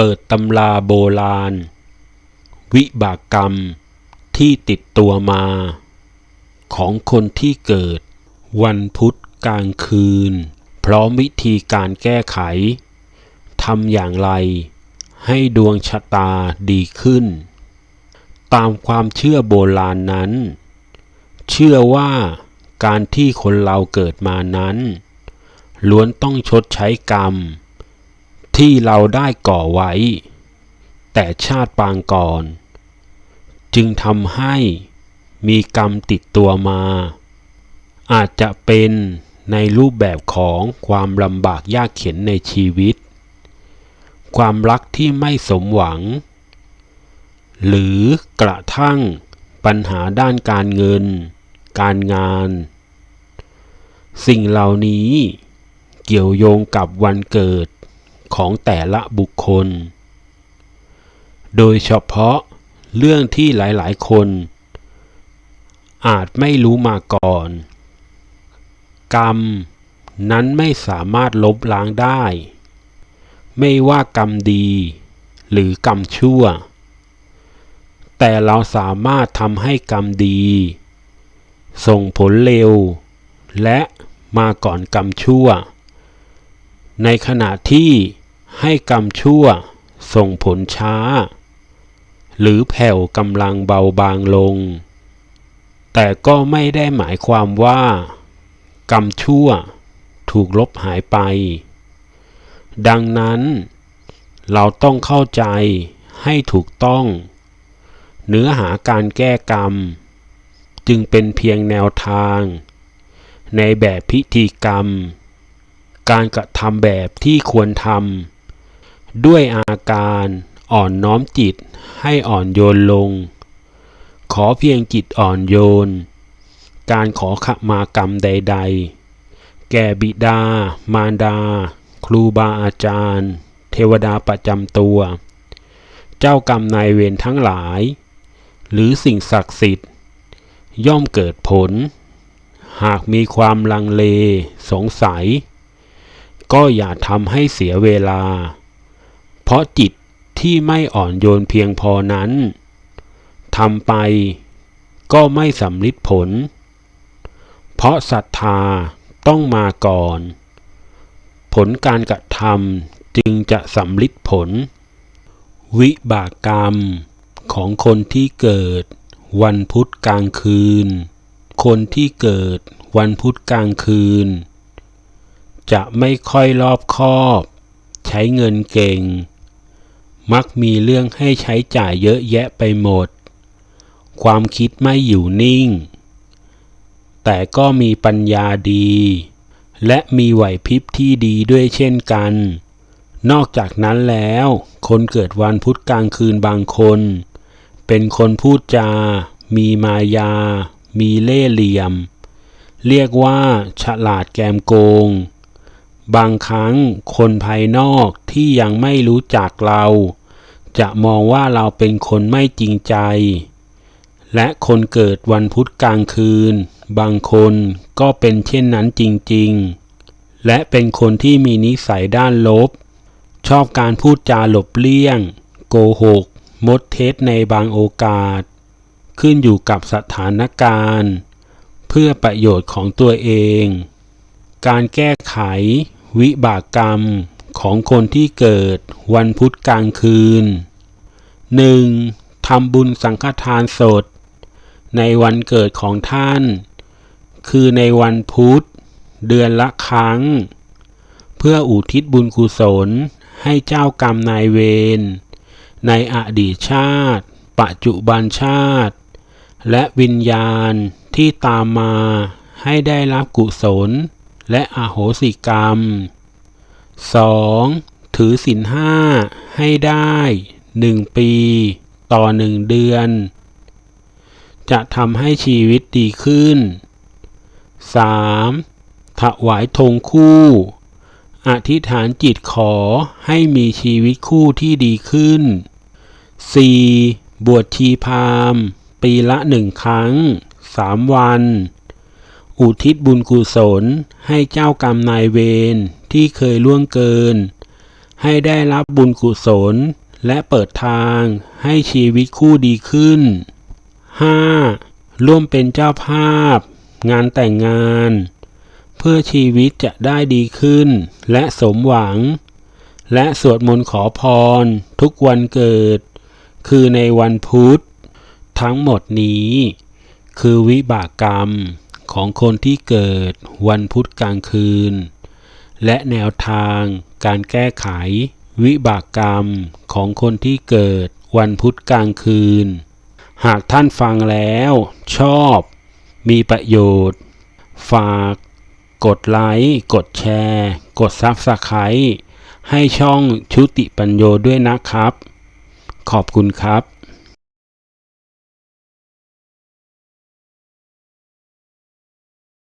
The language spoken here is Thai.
เปิดตำราโบราณ วิบากกรรมที่ติดตัวมา ของคนที่เกิด วันพุธกลางคืน พร้อมวิธีการแก้ไขทำอย่างไร ให้ดวงชะตาดีขึ้น ตามความเชื่อโบราณนั้น เชื่อว่าการที่คนเราเกิดมานั้น ล้วนต้องชดใช้กรรม ที่เราได้ก่อไว้ แต่ชาติปางก่อน จึงทำให้มีกรรมติดตัวมา อาจจะเป็นในรูปแบบของความลำบากยากเข็นในชีวิต ความรักที่ไม่สมหวัง หรือกระทั่งปัญหาด้านการเงิน การงาน สิ่งเหล่านี้เกี่ยวโยงกับวันเกิด ของแต่ละบุคคล โดยเฉพาะเรื่องที่หลายๆ คน อาจไม่รู้มาก่อน กรรมนั้นไม่สามารถลบล้างได้ ไม่ว่ากรรมดี หรือกรรมชั่ว แต่เราสามารถทำให้กรรมดี ส่งผลเร็ว และมาก่อนกรรมชั่ว ในขณะที่ให้กรรมชั่วส่งผลช้า หรือแผ่วกำลังเบาบางลง แต่ก็ไม่ได้หมายความว่า กรรมชั่วถูกลบหายไป ดังนั้น เราต้องเข้าใจให้ถูกต้อง เนื้อหาการแก้กรรม จึงเป็นเพียงแนวทาง ในแบบพิธีกรรม การกระทำแบบที่ควรทำด้วยอาการอ่อนน้อมจิตให้อ่อนโยนลง ขอเพียงจิตอ่อนโยน การขอขมากรรมใด ๆ แก่บิดา มารดา ครูบาอาจารย์ เทวดาประจำตัว เจ้ากรรมนายเวรทั้งหลาย หรือสิ่งศักดิ์สิทธิ์ ย่อมเกิดผล หากมีความลังเลสงสัย ก็อย่าทำให้เสียเวลา เพราะจิตที่ไม่อ่อนโยนเพียงพอนั้นทำไปก็ไม่สำลิดผล เพราะศรัทธาต้องมาก่อน ผลการกระทำจึงจะสำลิดผล วิบากกรรมของคนที่เกิดวันพุธกลางคืน คนที่เกิดวันพุธกลางคืน จะไม่ค่อยรอบคอบ ใช้เงินเก่ง มักมีเรื่องให้ใช้จ่ายเยอะแยะไปหมด ความคิดไม่อยู่นิ่ง แต่ก็มีปัญญาดี และมีไหวพริบที่ดีด้วยเช่นกัน นอกจากนั้นแล้ว คนเกิดวันพุธกลางคืนบางคน เป็นคนพูดจา มีมายา มีเล่ห์เหลี่ยม เรียกว่าฉลาดแกมโกง บางครั้งคนภายนอกที่ยังไม่รู้จักเรา จะมองว่าเราเป็นคนไม่จริงใจ และคนเกิดวันพุธกลางคืน บางคนก็เป็นเช่นนั้นจริง ๆ และเป็นคนที่มีนิสัยด้านลบ ชอบการพูดจาหลบเลี่ยง โกหก มดเท็จในบางโอกาส ขึ้นอยู่กับสถานการณ์ เพื่อประโยชน์ของตัวเอง การแก้ไข วิบากกรรมของคนที่เกิดวันพุธกลางคืน 1. ทำบุญสังฆทานสด ในวันเกิดของท่าน คือในวันพุธ เดือนละครั้ง เพื่ออุทิศบุญกุศลให้เจ้ากรรมนายเวร ในอดีตชาติ ปัจจุบันชาติ และวิญญาณที่ตามมาให้ได้รับกุศล และอโหสิกรรม 2. ถือศีลห้าให้ได้หนึ่งปี ต่อหนึ่งเดือน จะทำให้ชีวิตดีขึ้น 3. ถวายธงคู่ อธิษฐานจิตขอให้มีชีวิตคู่ที่ดีขึ้น 4. บวชชีพามปีละหนึ่งครั้งสามวัน อุทิศบุญกุศลให้เจ้ากรรมนายเวรที่เคยล่วงเกิน ให้ได้รับบุญกุศล และเปิดทางให้ชีวิตคู่ดีขึ้น 5. ร่วมเป็นเจ้าภาพ งานแต่งงาน เพื่อชีวิตจะได้ดีขึ้น และสมหวัง และสวดมนต์ขอพร ทุกวันเกิด คือในวันพุธ ทั้งหมดนี้ คือวิบากกรรม ของคนที่เกิดวันพุธกลางคืน และแนวทางการแก้ไข วิบากกรรมของคนที่เกิดวันพุธกลางคืน หากท่านฟังแล้ว ชอบ มีประโยชน์ ฝาก กดไลค์ กดแชร์ กดซับสไครต์ให้ช่องชุติปัญโยด้วยนะครับ ขอบคุณครับ